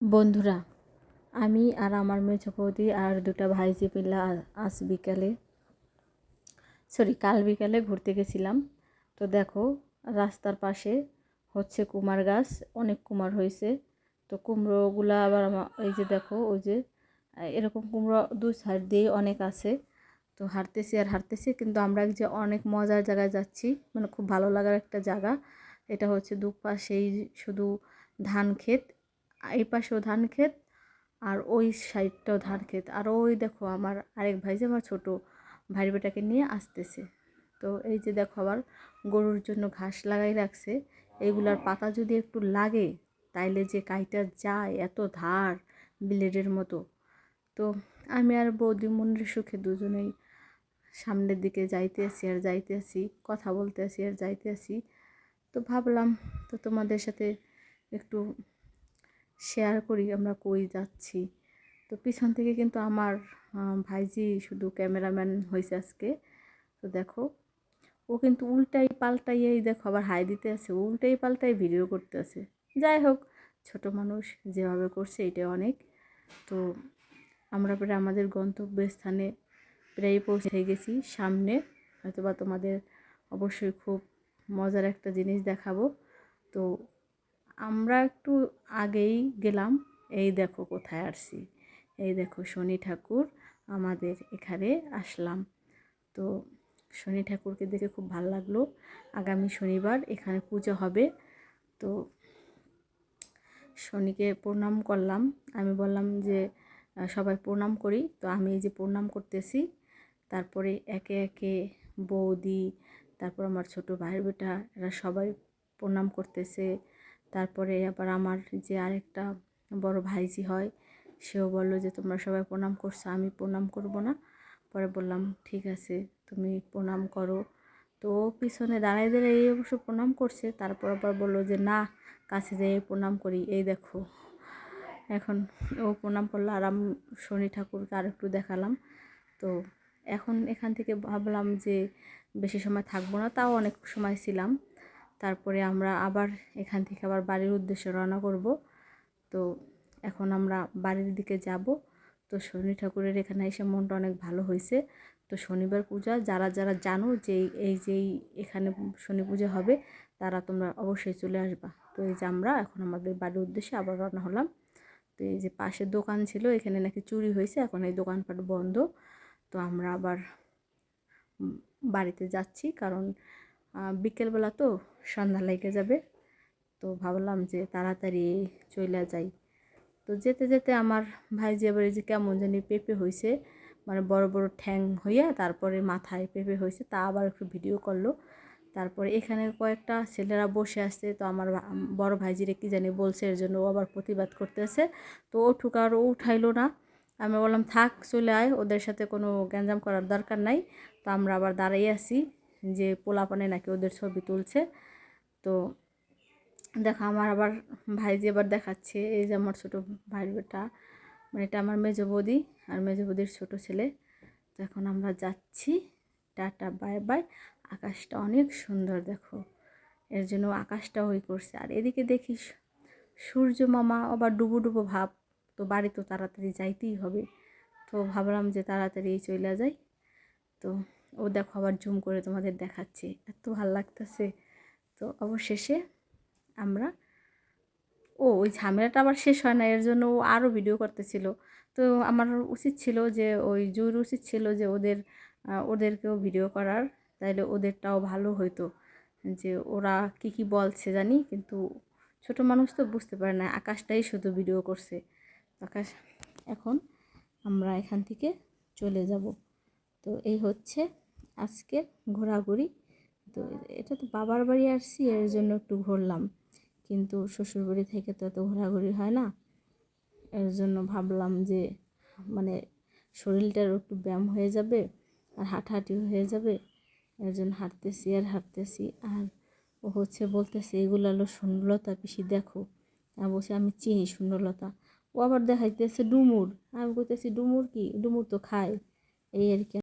বন্ধুরা, আমি আর আমার মেছো বৌদি আর দুটা ভাইজি পিল্লা আজ বিকালে সরি কাল বিকালে ঘুরতে গেছিলাম। তো দেখো, রাস্তার পাশে হচ্ছে কুমার গাছ, অনেক কুমার হয়েছে। তো কুমড়োগুলো আবার এই যে দেখো, ওই যে, এরকম কুমড়ো দু সাইড দিয়ে অনেক আছে। তো হাঁটতেছি আর হাঁটতেছি, কিন্তু আমরা যে অনেক মজার জায়গায় যাচ্ছি মানে খুব ভালো লাগার একটা জায়গা, এটা হচ্ছে দুপাশেই শুধু ধান ক্ষেত এই পাশেও ধান ক্ষেত আর ওই সাইডটাও ধান ক্ষেত। আর ওই দেখো আমার আরেক ভাই যে আমার ছোটো ভাইয়ের বেটাকে নিয়ে আসতেছে। তো এই যে দেখো আবার গরুর জন্য ঘাস লাগাই রাখছে। এইগুলার পাতা যদি একটু লাগে, তাইলে যে কাইটা যায়, এত ধার ব্লেডের মতো। তো আমি আর বৌদি মনের সুখে দুজনেই সামনের দিকে যাইতে আসি আর যাইতে আসি কথা বলতে আসি আর যাইতে আসি তো ভাবলাম তো তোমাদের সাথে একটু শেয়ার করি, আমরা কই যাচ্ছি। তো পিছন থেকে কিন্তু আমার ভাইজি শুধু ক্যামেরাম্যান হয়েছে আজকে। তো দেখো, ও কিন্তু উল্টাই পাল্টাই এই দেখো আবার হাই দিতে আছে। উল্টাই পাল্টাই ভিডিও করতে আছে। যাই হোক, ছোট মানুষ যেভাবে করছে এটা অনেক। তো আমরা প্রায় আমাদের গন্তব্যস্থানে প্রায় পৌঁছে গেছি সামনে। হয়তো বা তোমাদের অবশ্যই খুব মজার একটা জিনিস দেখাবো। তো আমরা একটু আগেই গেলাম। এই দেখো কোথায় আসছি। এই দেখো শনি ঠাকুর আমাদের এখানে আসলাম। তো শনি ঠাকুরকে দেখে খুব ভালো লাগল। আগামী শনিবার এখানে পুজো হবে। তো শনিকে প্রণাম করলাম। আমি বললাম যে সবাই প্রণাম করি। তো আমি এই যে প্রণাম করতেছি, তারপরে একে একে বৌদি, তারপর আমার ছোট ভাইয়ের বেটা এরা সবাই প্রণাম করতেছে। তারপরে আবার আমার যে আরেকটা বড় ভাইজি হয়, সেও বলল যে, তোমরা সবাই প্রণাম করছ, আমি প্রণাম করব না। পরে বললাম, ঠিক আছে, তুমি প্রণাম করো। তো পিছনে দাঁড়ায় দাঁড়ায় এই অবশ্য প্রণাম করছে, তারপর আবার বলল যে, না, কাছে যেয়ে প্রণাম করি। এই দেখো, এখন ও প্রণাম করল, আর আমি শনি ঠাকুরকে আর একটু দেখালাম। তো এখন এখান থেকে ভাবলাম যে, বেশি সময় থাকব না, তাও অনেক সময় ছিলাম। তারপরে আমরা আবার এখান থেকে আবার বাড়ির উদ্দেশ্যে রওনা করব। তো এখন আমরা বাড়ির দিকে যাব। তো শনি ঠাকুরের এখানে এসে মনটা অনেক ভালো হয়েছে। তো শনিবার পূজা, যারা যারা জানো যে এই যেই এখানে শনি পূজা হবে, তারা তোমরা অবশ্যই চলে আসবা। তো এই যে আমরা এখন আমাদের বাড়ির উদ্দেশ্যে আবার রওনা হলাম। তো এই যে পাশে দোকান ছিল, এখানে নাকি চুরি হয়েছে, এখন এই দোকানপাট বন্ধ। তো আমরা আবার বাড়িতে যাচ্ছি, কারণ বিকেলবেলা তো সন্ধ্যা লেগে যাবে। তো ভাবলাম যে তাড়াতাড়ি চলে যাই। তো যেতে যেতে আমার ভাই যে এবারে যে কেমন জানি পেঁপে হয়েছে মানে বড় বড় ঠ্যাং হইয়া তারপরে মাথায় পেঁপে হয়েছে তা আবার একটু ভিডিও করল। তারপরে এখানে কয়েকটা ছেলেরা বসে আসছে তো আমার বড় ভাইজিরে কি জানি বলছে, এর জন্য ও আবার প্রতিবাদ করতেছে। তো ও ঠুকার ও উঠাইলো না। আমি বললাম, থাক, চলে আয়, ওদের সাথে কোনো গ্যাঞ্জাম করার দরকার নাই। তো আমরা আবার দাঁড়াই আছি। যে পোলাপানে নাকি ওদের ছবি তুলছে। তো দেখো আমার আবার ভাইজি আবার দেখাচ্ছে, এই যে আমার ছোটো ভাইয়ের বেটা মানে এটা আমার মেজো বৌদি আর মেজো বৌদির ছোটো ছেলে। তো এখন আমরা যাচ্ছি, টাটা, বাই বাই। আকাশটা অনেক সুন্দর দেখো, এর জন্য আকাশটা ওই করছে। আর এদিকে দেখি সূর্য মামা আবার ডুবো ডুবো ভাব, তো বাড়ি তো তাড়াতাড়ি যাইতেই হবে। তো ভাবলাম যে তাড়াতাড়ি চলে যাই। তো ও দেখো আবার জুম করে তোমাদের দেখাচ্ছে, এত ভালো লাগতেছে। তো অবশেষে আমরা, ও, ওই ঝামেলাটা আবার শেষ হয় না, এর জন্য ও আরও ভিডিও করতেছিল। তো আমার উচিত ছিল যে, ওই জুর উচিত ছিল যে ওদের ওদেরকেও ভিডিও করার, তাইলে ওদেরটাও ভালো হইতো। যে ওরা কি কি বলছে জানি, কিন্তু ছোট মানুষ তো বুঝতে পারে না, আকাশটাই শুধু ভিডিও করছে। আকাশ, এখন আমরা এখান থেকে চলে যাব। তো এই হচ্ছে আজকের ঘোরাঘুরি। তো এটা তো বাবার বাড়ি আসছি, এর জন্য একটু ঘুরলাম। কিন্তু শ্বশুরবাড়ি থেকে তো এত ঘোরাঘুরি হয় না। এর জন্য ভাবলাম যে মানে শরীরটার একটু ব্যায়াম হয়ে যাবে আর হাঁটাহাঁটি হয়ে যাবে। এর জন্য হাঁটতেছি আর হাঁটতেছি। আর ও হচ্ছে বলতেছে, এগুলো হলো সুন্দরলতা পিসি দেখো। আর বলছে, আমি চিনি সুন্দরলতা ও আবার দেখাইতেছে ডুমুর। আমি বলতেছি ডুমুর কি? ডুমুর তো খায়। এই আর কি।